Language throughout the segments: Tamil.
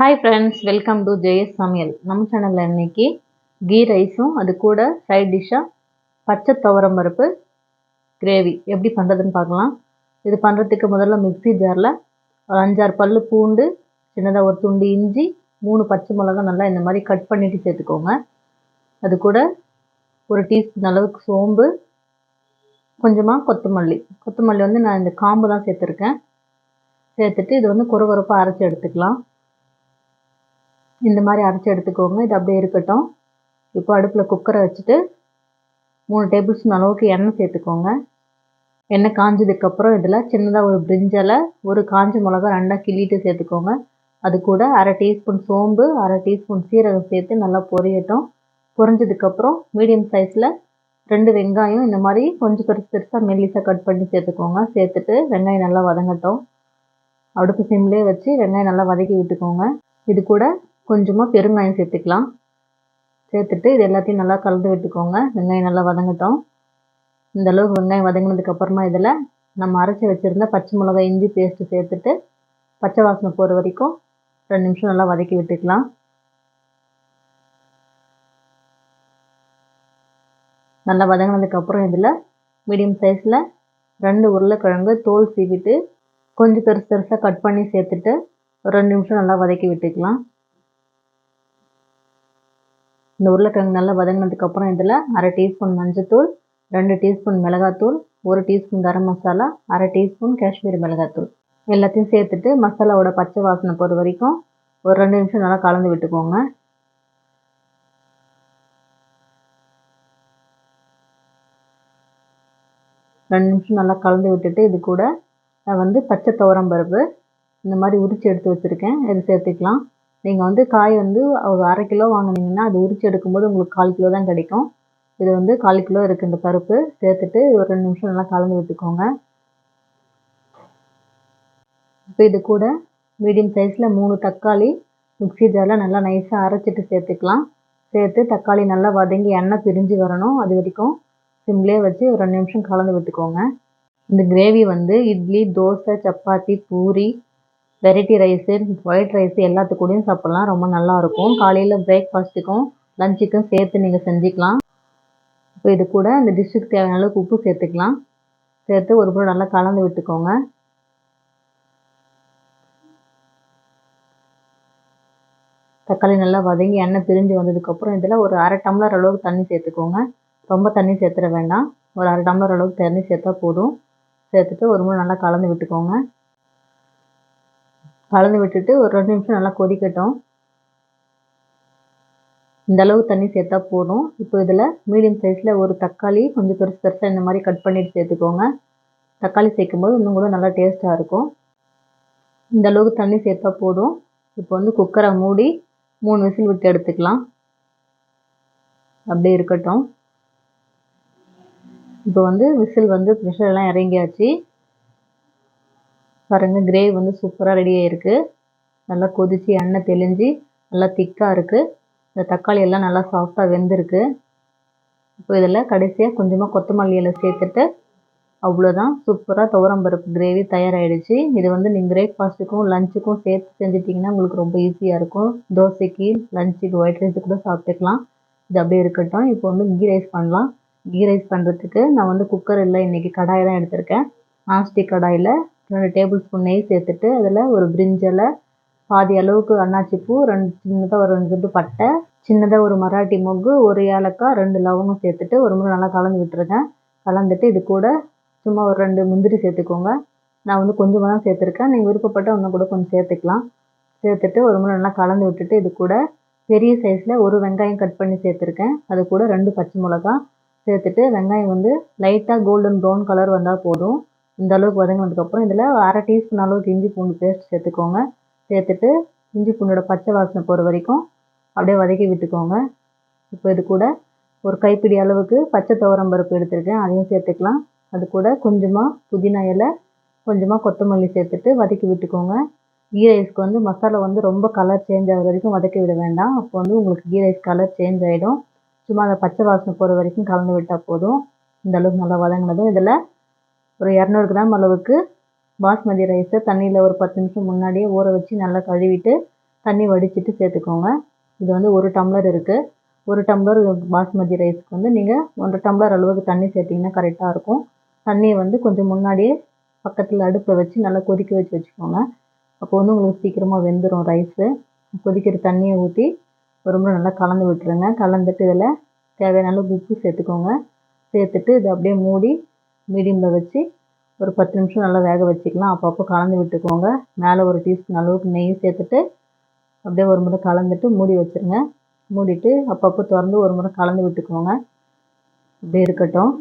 Hi friends welcome to Jayas சமையல் நம்ம சேனலில் இன்னைக்கு கீ ரைஸும் அது கூட சைட் டிஷ்ஷாக பச்சை துவரம் பருப்பு கிரேவி எப்படி பண்ணுறதுன்னு பார்க்கலாம். இது பண்ணுறதுக்கு முதல்ல மிக்ஸி ஜாரில் ஒரு அஞ்சாறு பல் பூண்டு சின்னதாக ஒரு துண்டு இஞ்சி மூணு பச்சை மிளகா நல்லா இந்த மாதிரி கட் பண்ணிவிட்டு சேர்த்துக்கோங்க. அது கூட ஒரு டீஸ்பூன் அளவுக்கு சோம்பு கொஞ்சமாக கொத்தமல்லி. கொத்தமல்லி வந்து நான் இந்த காம்பு தான் சேர்த்துருக்கேன். சேர்த்துட்டு இது வந்து குறகுறப்பாக அரைச்சி எடுத்துக்கலாம். இந்த மாதிரி அரைச்சி எடுத்துக்கோங்க. இது அப்படியே இருக்கட்டும். இப்போ அடுப்பில் குக்கரை வச்சுட்டு மூணு டேபிள் ஸ்பூன் அளவுக்கு எண்ணெய் சேர்த்துக்கோங்க. எண்ணெய் காஞ்சதுக்கப்புறம் இதில் சின்னதாக ஒரு பிரிஞ்சலை ஒரு காஞ்ச மிளகா ரெண்டாக கிள்ளிட்டு சேர்த்துக்கோங்க. அது கூட அரை டீஸ்பூன் சோம்பு அரை டீஸ்பூன் சீரகம் சேர்த்து நல்லா பொரியட்டும். பொரிஞ்சதுக்கப்புறம் மீடியம் சைஸில் ரெண்டு வெங்காயம் இந்த மாதிரி கொஞ்சம் பெருசு பெருசாக மெல்லிசாக கட் பண்ணி சேர்த்துக்கோங்க. சேர்த்துட்டு வெங்காயம் நல்லா வதங்கட்டும். அடுப்பு சிம்லேயே வச்சு வெங்காயம் நல்லா வதக்கி விட்டுக்கோங்க. இது கூட கொஞ்சமாக பெருங்காயம் சேர்த்துக்கலாம். சேர்த்துட்டு இது எல்லாத்தையும் நல்லா கலந்து விட்டுக்கோங்க. வெங்காயம் நல்லா வதங்கட்டும். இந்த அளவுக்கு வெங்காயம் வதங்கினதுக்கு அப்புறமா இதில் நம்ம அரைச்சி வச்சுருந்த பச்சை மிளகாய் இஞ்சி பேஸ்ட்டு சேர்த்துட்டு பச்சை வாசனை போகிற வரைக்கும் ரெண்டு நிமிஷம் நல்லா வதக்கி விட்டுக்கலாம். நல்லா வதங்கினதுக்கப்புறம் இதில் மீடியம் சைஸில் ரெண்டு உருளைக்கிழங்கு தோல் சீவிட்டு கொஞ்சம் பெருசு பெருசாக கட் பண்ணி சேர்த்துட்டு ஒரு ரெண்டு நிமிஷம் நல்லா வதக்கி விட்டுக்கலாம். இந்த உருளைக்கிழங்கு நல்லா வதங்கினதுக்கப்புறம் இதில் அரை டீஸ்பூன் மஞ்சத்தூள் ரெண்டு டீஸ்பூன் மிளகாத்தூள் ஒரு டீஸ்பூன் கரம் மசாலா அரை டீஸ்பூன் காஷ்மீரி மிளகாத்தூள். எல்லாத்தையும் சேர்த்துட்டு மசாலாவோட பச்சை வாசனை போகிற வரைக்கும் ஒரு ரெண்டு நிமிஷம் நல்லா கலந்து விட்டுக்கோங்க. ரெண்டு நிமிஷம் நல்லா கலந்து விட்டுட்டு இது கூட நான் வந்து பச்சை துவரம் பருப்பு இந்த மாதிரி உரித்து எடுத்து வச்சுருக்கேன். இது சேர்த்துக்கலாம். நீங்கள் வந்து காய் வந்து ஒரு அரை கிலோ வாங்கினீங்கன்னா அது உரித்து எடுக்கும்போது உங்களுக்கு கால் கிலோ தான் கிடைக்கும். இது வந்து கால் கிலோ இருக்குது இந்த பருப்பு. சேர்த்துட்டு ஒரு ரெண்டு நிமிஷம் நல்லா கலந்து விட்டுக்கோங்க. இப்போ இது கூட மீடியம் சைஸில் மூணு தக்காளி மிக்ஸி ஜாரில் நல்லா நைஸாக அரைச்சிட்டு சேர்த்துக்கலாம். சேர்த்து தக்காளி நல்லா வதங்கி எண்ணெய் பிரிஞ்சு வரணும். அது வரைக்கும் சிம்லேயே வச்சு ஒரு ரெண்டு நிமிஷம் கலந்து விட்டுக்கோங்க. இந்த கிரேவி வந்து idli dosa chapati puri variety rice white rice எல்லாத்துக்கூடயும் சாப்பிட்லாம். ரொம்ப நல்லாயிருக்கும். காலையில் பிரேக்ஃபாஸ்ட்டுக்கும் லஞ்சுக்கும் சேர்த்து நீங்கள் செஞ்சுக்கலாம். இப்போ இது கூட இந்த டிஷ்ஷுக்கு தேவையான அளவுக்கு உப்பு சேர்த்துக்கலாம். சேர்த்து ஒரு முறை நல்லா கலந்து விட்டுக்கோங்க. தக்காளி நல்லா வதங்கி எண்ணெய் பிரிஞ்சு வந்ததுக்கப்புறம் இதில் ஒரு அரை டம்ளர் அளவுக்கு தண்ணி சேர்த்துக்கோங்க. ரொம்ப தண்ணி சேர்த்துட வேண்டாம். ஒரு அரை டம்ளர் அளவுக்கு தண்ணி சேர்த்தா போதும். சேர்த்துட்டு ஒரு முறை நல்லா கலந்து விட்டுக்கோங்க. கலந்து விட்டுட்டு ஒரு ரெண்டு நிமிஷம் நல்லா கொதிக்கட்டும். இந்த அளவு தண்ணி சேர்த்தா போதும். இப்போ இதில் மீடியம் சைஸில் ஒரு தக்காளி கொஞ்சம் பெருசு பெருசாக இந்த மாதிரி கட் பண்ணிட்டு சேர்த்துக்கோங்க. தக்காளி சேர்க்கும்போது இன்னும் கூட நல்லா டேஸ்ட்டாக இருக்கும். இந்த அளவுக்கு தண்ணி சேர்த்தா போதும். இப்போ வந்து குக்கரை மூடி மூணு விசில் விட்டு எடுத்துக்கலாம். அப்படியே இருக்கட்டும். இப்போ வந்து விசில் வந்து ப்ரெஷர்லாம் இறங்கியாச்சு. பாருங்கள் கிரேவி வந்து சூப்பராக ரெடி ஆகிருக்கு நல்லா கொதித்து எண்ணெய் தெளிஞ்சு நல்லா திக்காக இருக்குது இந்த தக்காளி எல்லாம் நல்லா சாஃப்டாக வெந்திருக்கு. இப்போ இதில் கடைசியாக கொஞ்சமாக கொத்தமல்லி இலை சேர்த்துட்டு அவ்வளோதான் சூப்பராக துவரம்பருப்பு கிரேவி தயாராகிடுச்சு இது வந்து நீங்கள் பிரேக்ஃபாஸ்ட்டுக்கும் லஞ்சுக்கும் சேர்த்து செஞ்சிட்டிங்கன்னா உங்களுக்கு ரொம்ப ஈஸியாக இருக்கும். தோசைக்கு லஞ்சுக்கு ஒயிட் ரைஸுக்கு கூட சாப்பிட்டுக்கலாம். இது அப்படியே இருக்கட்டும். இப்போ வந்து கீ ரைஸ் பண்ணலாம். கீ ரைஸ் பண்ணுறதுக்கு நான் வந்து குக்கர் இல்லை இன்றைக்கி கடாய் தான் எடுத்திருக்கேன். நான்ஸ்டிக் கடாயில் ரெண்டு டேபிள் ஸ்பூன் நெய் சேர்த்துட்டு அதில் ஒரு பிரிஞ்சலை பாதி அளவுக்கு அன்னாச்சி ரெண்டு சின்னதாக ஒரு ரெண்டு துண்டு பட்டை சின்னதாக ஒரு மராட்டி மொக்கு ஒரு ஏலக்காய் ரெண்டு லவங்கம் சேர்த்துட்டு ஒரு முறை நல்லா கலந்து விட்டுருக்கேன் கலந்துட்டு இது கூட சும்மா ஒரு ரெண்டு முந்திரி சேர்த்துக்கோங்க. நான் வந்து கொஞ்சமாக தான் சேர்த்துருக்கேன். நீங்கள் விருப்பப்பட்ட இன்னும் கூட கொஞ்சம் சேர்த்துக்கலாம். சேர்த்துட்டு ஒரு முறை நல்லா கலந்து விட்டுட்டு இது கூட பெரிய சைஸில் ஒரு வெங்காயம் கட் பண்ணி சேர்த்துருக்கேன். அது கூட ரெண்டு பச்சை மிளகா சேர்த்துட்டு வெங்காயம் வந்து லைட்டாக கோல்டன் ப்ரௌன் கலர் வந்தால் போதும். இந்த அளவுக்கு வதங்கினதுக்கப்புறம் இதில் அரை டீஸ்பூன் அளவுக்கு இஞ்சி பூண்டு பேஸ்ட் சேர்த்துக்கோங்க. சேர்த்துட்டு இஞ்சி பூண்டோட பச்சை வாசனை போகிற வரைக்கும் அப்படியே வதக்கி விட்டுக்கோங்க. இப்போ இது கூட ஒரு கைப்பிடி அளவுக்கு பச்சை துவரம் பருப்பு எடுத்துருக்கேன். அதையும் சேர்த்துக்கலாம். அது கூட கொஞ்சமாக புதினா இலை கொஞ்சமாக கொத்தமல்லி சேர்த்துட்டு வதக்கி விட்டுக்கோங்க. கீ ரைஸ்க்கு வந்து மசாலா வந்து ரொம்ப கலர் சேஞ்ச் ஆகிற வரைக்கும் வதக்கி விட வேண்டாம். அப்போ வந்து உங்களுக்கு கீ ரைஸ் கலர் சேஞ்ச் ஆகிடும் சும்மா அந்த பச்சை வாசனை போகிற வரைக்கும் கலந்து விட்டால் போதும். இந்த அளவுக்கு நல்லா வதங்கினதும் இதில் ஒரு இரநூறு கிராம் அளவுக்கு பாஸ்மதி ரைஸை தண்ணியில் ஒரு பத்து நிமிஷம் முன்னாடியே ஊற வச்சு நல்லா கழுவிட்டு தண்ணி வடிச்சிட்டு சேர்த்துக்கோங்க. இது வந்து ஒரு டம்ளர் இருக்குது ஒரு டம்ளர் பாஸ்மதி ரைஸ்க்கு வந்து நீங்கள் ஒன்றரை டம்ளர் அளவுக்கு தண்ணி சேர்த்திங்கன்னா கரெக்டாக இருக்கும். தண்ணியை வந்து கொஞ்சம் முன்னாடியே பக்கத்தில் அடுப்பில் வச்சு நல்லா கொதிக்க வச்சு வச்சுக்கோங்க. அப்போ வந்து உங்களுக்கு சீக்கிரமாக வெந்துடும் ரைஸு. கொதிக்கிற தண்ணியை ஊற்றி ஒரு முறை நல்லா கலந்து விட்டுருங்க. கலந்துட்டு இதில் தேவையான அளவு உப்பு சேர்த்துக்கோங்க. சேர்த்துட்டு இதை அப்படியே மூடி மீடியமில் வச்சு ஒரு பத்து நிமிஷம் நல்லா வேக வச்சுக்கலாம். அப்பப்போ கலந்து விட்டுக்கோங்க. மேலே ஒரு டீஸ்பூன் அளவுக்கு நெய் சேர்த்துட்டு அப்படியே ஒரு முறை கலந்துட்டு மூடி வச்சுருங்க. மூடிட்டு அப்பப்போ திறந்து ஒரு முறை கலந்து விட்டுக்கோங்க. அப்படியே இருக்கட்டும்.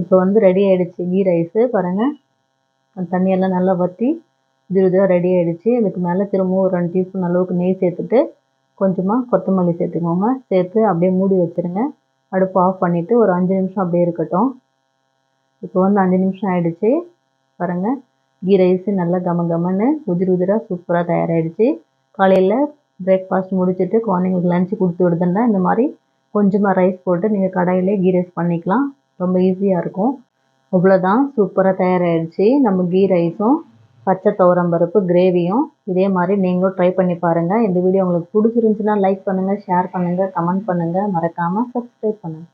இப்போ வந்து ரெடி ஆகிடுச்சு கீ ரைஸு. பாருங்கள் அந்த தண்ணியெல்லாம் நல்லா வற்றி இது இதுவாக ரெடி ஆகிடுச்சு இதுக்கு மேலே திரும்பவும் ஒரு ரெண்டு டீஸ்பூன் அளவுக்கு நெய் சேர்த்துட்டு கொஞ்சமாக கொத்தமல்லி சேர்த்துக்கோங்க. சேர்த்து அப்படியே மூடி வச்சுருங்க. அடுப்பு ஆஃப் பண்ணிவிட்டு ஒரு அஞ்சு நிமிஷம் அப்படியே இருக்கட்டும். இப்போ வந்து அஞ்சு நிமிஷம் ஆகிடுச்சு பாருங்கள் கீ ரைஸு நல்லா கம கமன்னு உதிர் உதிராக சூப்பராக தயாராகிடுச்சு காலையில் பிரேக்ஃபாஸ்ட் முடிச்சுட்டு குழந்தைங்களுக்கு லஞ்சு கொடுத்து விடுதுன்னா இந்த மாதிரி கொஞ்சமாக ரைஸ் போட்டு நீங்கள் கடையிலே கீ ரைஸ் பண்ணிக்கலாம். ரொம்ப ஈஸியாக இருக்கும். அவ்வளோதான் சூப்பராக தயாராகிடுச்சு நம்ம கீ ரைஸும் பச்சை துவரம்பருப்பு கிரேவியும் இதே மாதிரி நீங்களும் ட்ரை பண்ணி பாருங்கள் இந்த வீடியோ உங்களுக்கு பிடிச்சிருந்துச்சுன்னா லைக் பண்ணுங்கள் ஷேர் பண்ணுங்கள் கமெண்ட் பண்ணுங்கள் மறக்காமல் சப்ஸ்கிரைப் பண்ணுங்கள்